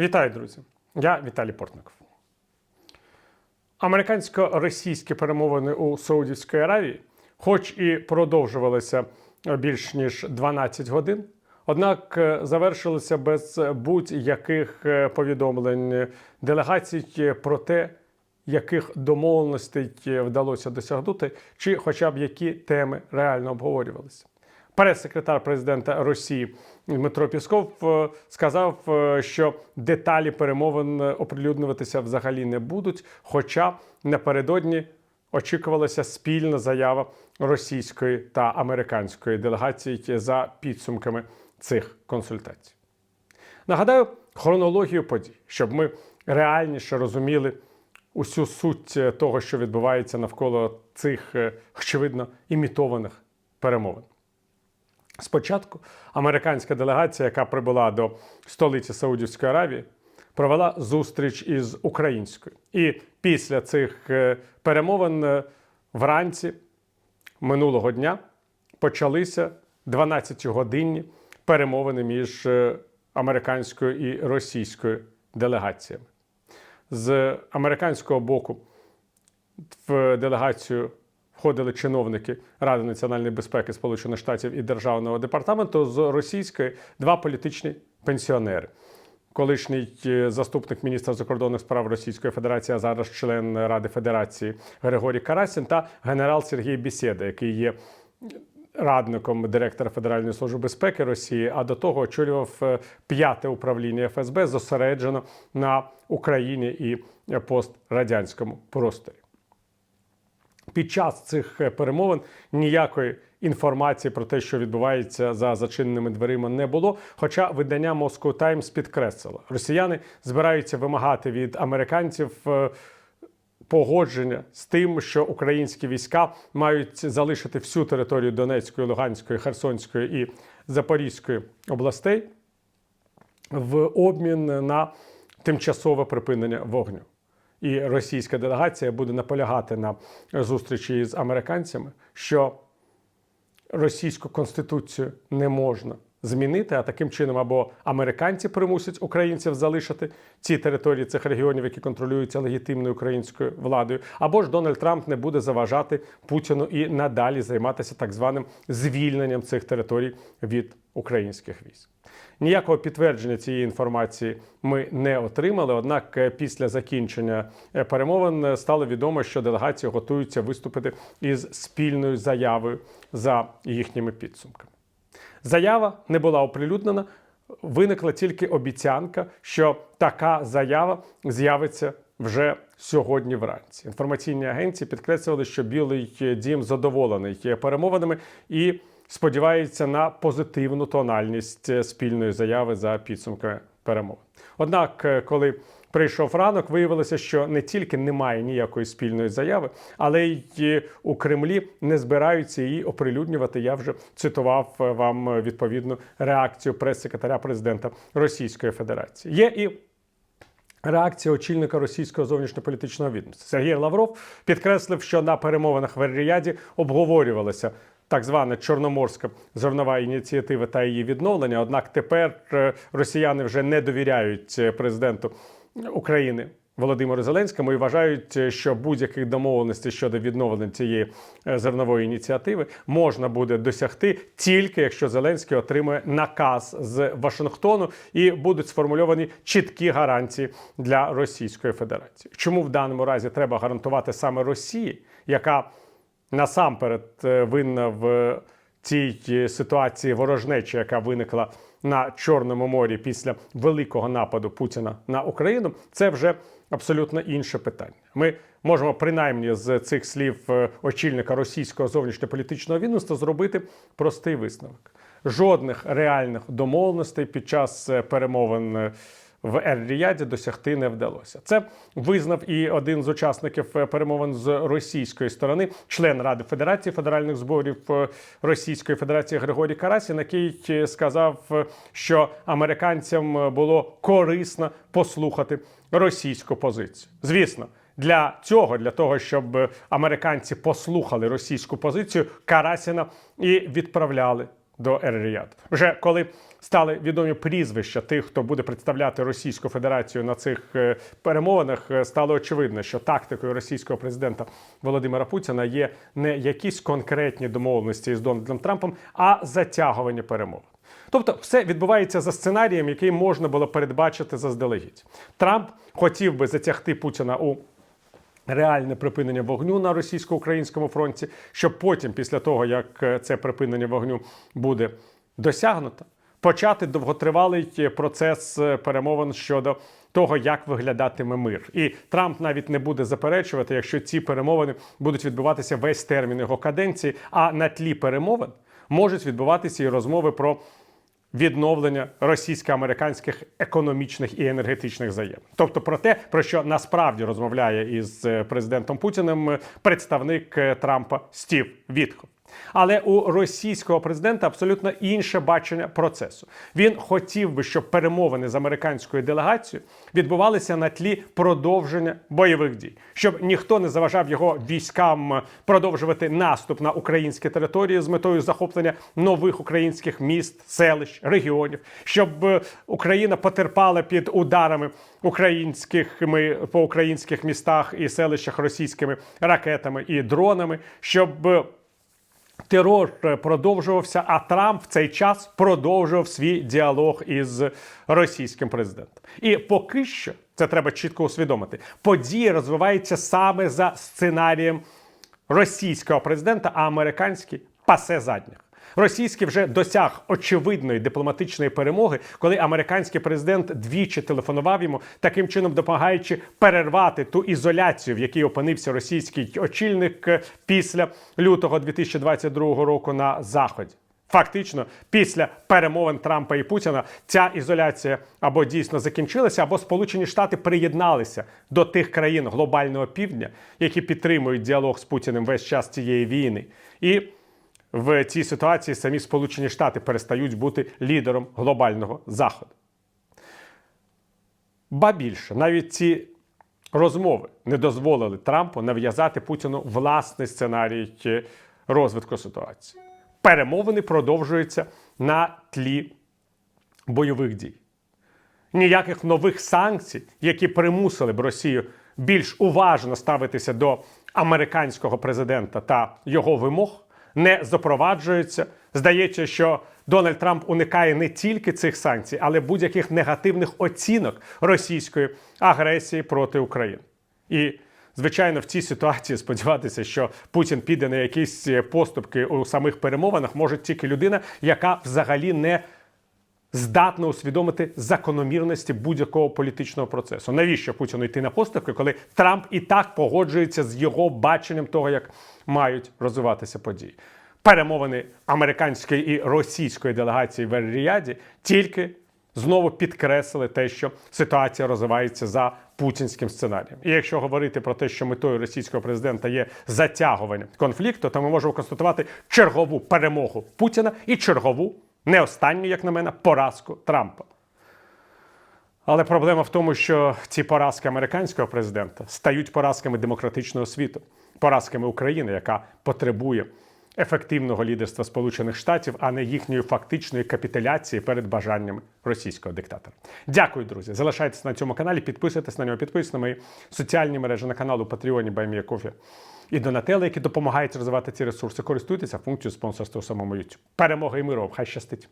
Вітаю, друзі! Я Віталій Портников. Американсько-російські перемовини у Саудівській Аравії, хоч і продовжувалися більш ніж 12 годин, однак е, завершилися без будь-яких е, повідомлень делегацій про те, яких домовленостей вдалося досягнути, чи хоча б які теми реально обговорювалися. Прес-секретар президента Росії Дмитро Пісков е, сказав, е, що деталі перемовин оприлюднюватися взагалі не будуть. Хоча напередодні очікувалася спільна заява російської та американської делегації за підсумками цих консультацій. Нагадаю хронологію подій, щоб ми реальніше розуміли усю суть е, того, що відбувається навколо цих, е, очевидно, імітованих перемовин. Спочатку американська делегація, яка прибула до столиці Саудівської Аравії, провела зустріч із українською. І після цих е, перемовин е, вранці минулого дня почалися 12-годинні перемовини між е, американською і російською делегаціями. З американського боку в делегацію входили чиновники Ради національної безпеки Сполучених Штатів і Державного департаменту з російської два політичні пенсіонери. Колишній е, заступник міністра закордонних справ Російської Федерації, а зараз член Ради Федерації Григорій Карасін та генерал Сергій Бісєда, який є радником директора Федеральної служби безпеки Росії, а до того очолював е, п'яте управління ФСБ, зосереджено на Україні і пострадянському просторі. Під час цих е, перемовин ніякої інформації про те, що відбувається за зачиненими дверима, не було. Хоча видання Moscow Times підкреслило, росіяни збираються вимагати від американців. е, Погодження з тим, що українські війська мають залишити всю територію Донецької, Луганської, Херсонської і Запорізької областей в обмін на тимчасове припинення вогню. І російська делегація буде наполягати на зустрічі з американцями, що російську конституцію не можна змінити, а таким чином або американці примусять українців залишити ці території цих регіонів, які контролюються легітимною українською владою, або ж Дональд Трамп не буде заважати Путіну і надалі займатися так званим звільненням цих територій від українських військ. Ніякого підтвердження цієї інформації ми не отримали. Однак, е, після закінчення е, перемовин е, стало відомо, що делегації готуються виступити із спільною заявою за їхніми підсумками. Заява не була оприлюднена. Виникла тільки обіцянка, що така заява з'явиться вже сьогодні вранці. Інформаційні агенції підкреслювали, що Білий Дім задоволений перемовинами і сподівається на позитивну тональність спільної заяви за підсумками перемовин. Однак, е, коли прийшов ранок, виявилося, що не тільки немає ніякої спільної заяви, але й у Кремлі не збираються її оприлюднювати. Я вже цитував е, вам відповідну реакцію прес-секретаря президента Російської Федерації. Є і Реакція очільника російського зовнішньополітичного відомства Сергій Лавров підкреслив, що на перемовинах в Ер-Ріяді обговорювалася так звана Чорноморська зернова ініціатива та її відновлення. Однак тепер е, росіяни вже не довіряють е, президенту України. Володимиру Зеленському і вважають, е, що будь-яких домовленостей щодо відновлення цієї е, зернової ініціативи можна буде досягти тільки якщо Зеленський отримує наказ з Вашингтону і будуть сформульовані чіткі гарантії для Російської Федерації. Чому в даному разі треба гарантувати саме Росії, яка насамперед е, винна в цій ситуації ворожнечі, яка виникла на Чорному морі після великого нападу Путіна на Україну, це вже абсолютно інше питання. Ми можемо принаймні з цих слів е, очільника російського зовнішньополітичного відомства зробити простий висновок: жодних реальних домовленостей під час е, перемовин. В Ер-Ріяді досягти не вдалося. Це визнав і один з учасників е, перемовин з російської сторони, член Ради Федерації федеральних зборів е, Російської Федерації Григорій Карасін, який е, сказав, що американцям було корисно послухати російську позицію. Звісно. Для цього, для того, щоб американці послухали російську позицію, Карасіна і відправляли до Ер-Ріяд. Вже коли стали відомі прізвища тих, хто буде представляти Російську Федерацію на цих е, перемовинах, е, стало очевидно, що тактикою російського президента Володимира Путіна є не якісь конкретні домовленості з Дональдом Трампом, а затягування перемов. Тобто, все відбувається за сценарієм, який можна було передбачити заздалегідь. Трамп хотів би затягти Путіна у реальне припинення вогню на російсько-українському фронті, щоб потім, після того як е, це припинення вогню буде досягнуто, почати довготривалий процес е, перемовин щодо того, як виглядатиме мир. І Трамп навіть не буде заперечувати, якщо ці перемовини будуть відбуватися весь термін його каденції, а на тлі перемовин можуть відбуватися і розмови про відновлення російсько-американських економічних і енергетичних взаємин. Тобто про те, про що насправді розмовляє із е, президентом Путіним е, представник е, Трампа Стів Вітхов. Але у російського президента абсолютно інше бачення процесу. Він хотів би, щоб перемовини з американською делегацією відбувалися на тлі продовження бойових дій, щоб ніхто не заважав його військам продовжувати наступ на українські території з метою захоплення нових українських міст, селищ, регіонів, щоб е, Україна потерпала під ударами українськими по українських містах і селищах російськими ракетами і дронами, щоб е, терор е, продовжувався, а Трамп в цей час продовжував свій діалог із російським президентом. І поки що це треба чітко усвідомити. Події розвиваються саме за сценарієм російського президента, а американський пасе задніх. Російський вже досяг очевидної дипломатичної перемоги, коли американський президент двічі телефонував йому, таким чином допомагаючи перервати ту ізоляцію, в якій опинився російський очільник е, після лютого 2022 року на заході. Фактично, після перемовин Трампа і Путіна ця ізоляція або дійсно закінчилася, або Сполучені Штати приєдналися до тих країн глобального півдня, які підтримують діалог з Путіним весь час цієї війни. І в цій ситуації самі Сполучені Штати перестають бути лідером глобального заходу. Ба більше, навіть ці розмови не дозволили Трампу нав'язати Путіну власний сценарій розвитку ситуації. Перемовини продовжуються на тлі бойових дій. Ніяких нових санкцій, які примусили б Росію більш уважно ставитися до американського президента та його вимог, не запроваджуються. Здається, що Дональд Трамп уникає не тільки цих санкцій, але будь-яких негативних оцінок російської агресії проти України. І Звичайно, в цій ситуації сподіватися, що Путін піде на якісь поступки у самих перемовинах, може тільки людина, яка взагалі не здатна усвідомити закономірності будь-якого політичного процесу. Навіщо Путіну йти на поступки, коли Трамп і так погоджується з його баченням того, як мають розвиватися події? Перемовини американської і російської делегації в Ер-Ріяді тільки знову підкреслили те, що ситуація розвивається за путінським сценарієм. І якщо говорити про те, що метою російського президента є затягування конфлікту, то ми можемо констатувати чергову перемогу Путіна і чергову, не останню, як на мене, поразку Трампа. Але проблема в тому, що ці поразки американського президента стають поразками демократичного світу, поразками України, яка потребує ефективного лідерства Сполучених Штатів, а не їхньої фактичної капітуляції перед бажанням російського диктатора. Дякую, друзі. Залишайтеся на цьому каналі, підписуйтесь на нього, підписуйтесь на мої соціальні мережі на каналу Патреоні Баймія Кофі і Донателе, які допомагають розвивати ці ресурси. Користуйтеся функцією спонсорства у самому YouTube. Перемоги і миру! Хай щастить!